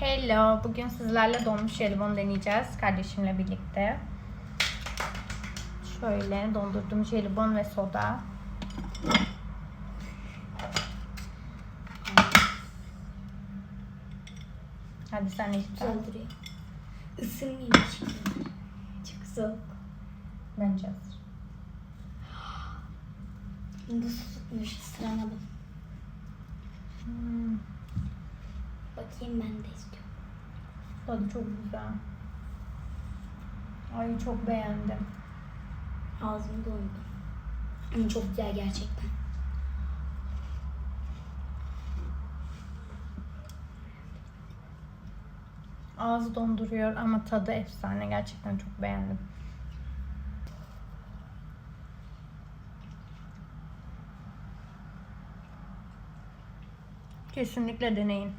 Hello, bugün sizlerle donmuş jelibon deneyeceğiz kardeşimle birlikte. Şöyle dondurduğum jelibon ve soda. Hadi sen de Güzel cidden. duruyor. Isırmayayım şimdi. Çok soğuk. Bence hazır. Bu su tutmuş ısıramadım. Bakayım ben de istiyorum. tadı çok güzel. Ay çok beğendim. Ağzım dondu. Ama çok güzel gerçekten. Ağzı donduruyor ama tadı efsane. Gerçekten çok beğendim. Kesinlikle deneyin.